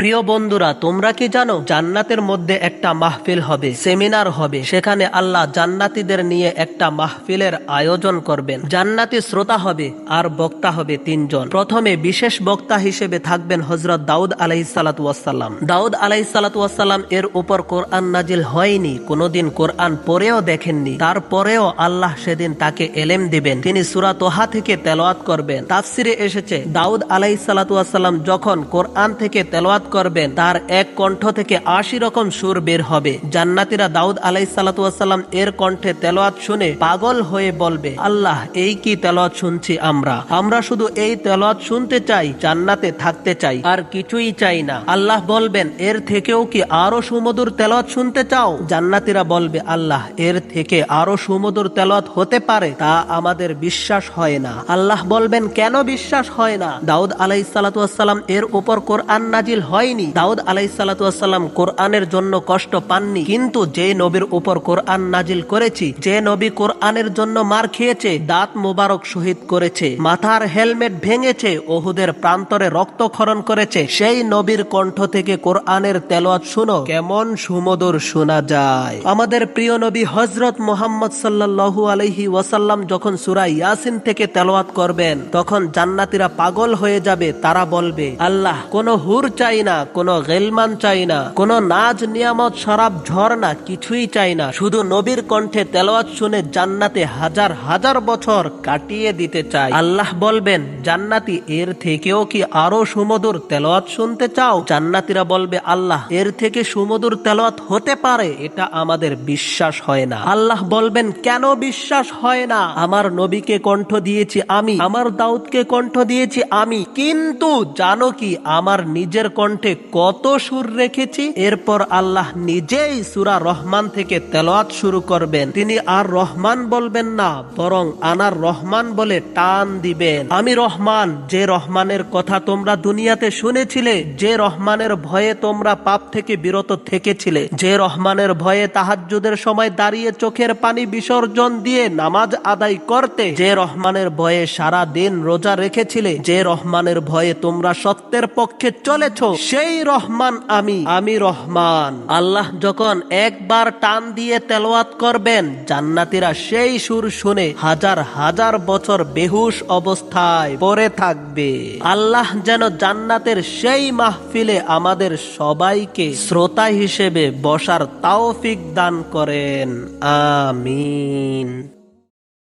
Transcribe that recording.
প্রিয় বন্ধুরা, তোমরা কি জানো, জান্নাতের মধ্যে একটা মাহফিল হবে, সেমিনার হবে, সেখানে আল্লাহ জান্নাতীদের নিয়ে একটা মাহফিলের আয়োজন করবেন। জান্নাতি শ্রোতা হবে আর বক্তা হবে তিনজন। প্রথমে বিশেষ বক্তা হিসেবে থাকবেন হজরত দাউদ আলাইসালাতাম দাউদ আলাইসালাতাম এর উপর কোরআন নাজিল হয়নি, কোনোদিন কোরআন পরেও দেখেননি। তারপরেও আল্লাহ সেদিন তাকে এলেম দিবেন। তিনি সুরা তোহা থেকে তেলোয়াত করবেন। তাফসিরে এসেছে, দাউদ আলাইসালাতাম যখন কোরআন থেকে তেলোয়াত করবেন তার এক কণ্ঠ থেকে আশি রকম সুর বের হবে। জান্নাতিরা দাউদ আলাই সালাতাম এর কণ্ঠে তেলোয়াত শুনে পাগল হয়ে বলবে, আল্লাহ, এই কি তেলোয়াত শুনছি আমরা? আমরা শুধু এই তেলোয়াত শুনতে চাই, জান্নাতে থাকতে চাই, আর কিছুই চাই না। আল্লাহ বলবেন, এর থেকেও কি আরও সুমধুর তেলোয়াত শুনতে চাও? জান্নাতিরা বলবে, আল্লাহ, এর থেকে আরও সুমধুর তেলোয়াত হতে পারে, তা আমাদের বিশ্বাস হয় না। আল্লাহ বলবেন, কেন বিশ্বাস হয় না? দাউদ আলাই সালাতাম এর উপর কোরআন নাজিল হয়নি। দাউদ আলাই সালাতাম কোরআনের জন্য কষ্ট পাননি। কিন্তু যে নবীর উপর কোরআন নাজিল করেছি, যে নবী কোরআনের জন্য মার খেয়েছে, দাঁত মোবারক শহীদ করেছে, মাথার হেলমেট ভেঙেছে, ওহুদের প্রান্তরে রক্তক্ষরণ করেছে, সেই নবীর কণ্ঠ থেকে কোরআনের তেলোয়াত শুনো, কেমন সুমধুর শোনা যায়। আমাদের প্রিয় নবী হজরত মোহাম্মদ সাল্লাল্লাহু আলহি ওয়াসাল্লাম যখন সুরা ইয়াসিন থেকে তেলোয়াত করবেন, তখন জান্নাতিরা পাগল হয়ে যাবে, তারা বলবে, আল্লাহ, কোন হুর চাই না। কোন গেলমান চাই না কোন নাজ নিয়ামত শরাব ঝর্ণা কিছুই চাই না শুধু নবীর কণ্ঠে তেলোয়াত শুনে জান্নাতে হাজার হাজার বছর কাটিয়ে দিতে চাই। আল্লাহ বলবেন, জান্নাতি এর থেকেও কি আরও সুমধুর তেলোয়াত শুনতে চাও? জান্নাতিরা বলবে, আল্লাহ, এর থেকে সুমধুর তেলোয়াত হতে পারে, এটা আমাদের বিশ্বাস হয় না। আল্লাহ বলবেন, কেন বিশ্বাস হয় না? আমার নবীকে কণ্ঠ দিয়েছি আমি, আমার দাউদকে কণ্ঠ দিয়েছি আমি, কিন্তু জানো কি, আমার নিজের কণ্ঠে কত সুর রেখেছি? এরপর আল্লাহ নিজেই সুরা রহমান থেকে তেলাওয়াত শুরু করবেন। তিনি আর রহমান বলবেন না, বরং আনার রহমান বলে টান দিবেন। আমি রহমান, যে রহমানের কথা তোমরা দুনিয়াতে শুনেছিলে, যে রহমানের ভয়ে তোমরা পাপ থেকে বিরত থেকেছিলে, যে রহমানের ভয়ে তাহাজ্জুদের সময় দাঁড়িয়ে চোখের পানি বিসর্জন দিয়ে নামাজ আদায় করতে, যে রহমানের ভয়ে সারা দিন রোজা রেখেছিলে, যে রহমানের ভয়ে তোমরা সত্যের পক্ষে চলেছ সেই রহমান আমি। আমি রহমান। আল্লাহ যখন একবার টান দিয়ে তেলোয়াত করবেন, জান্নাতিরা সেই সুর শুনে হাজার হাজার বছর বেহুশ অবস্থায় পড়ে থাকবে। আল্লাহ যেন জান্নাতের সেই মাহফিলে আমাদের সবাইকে শ্রোতা হিসেবে বসার তাওফিক দান করেন। আমিন।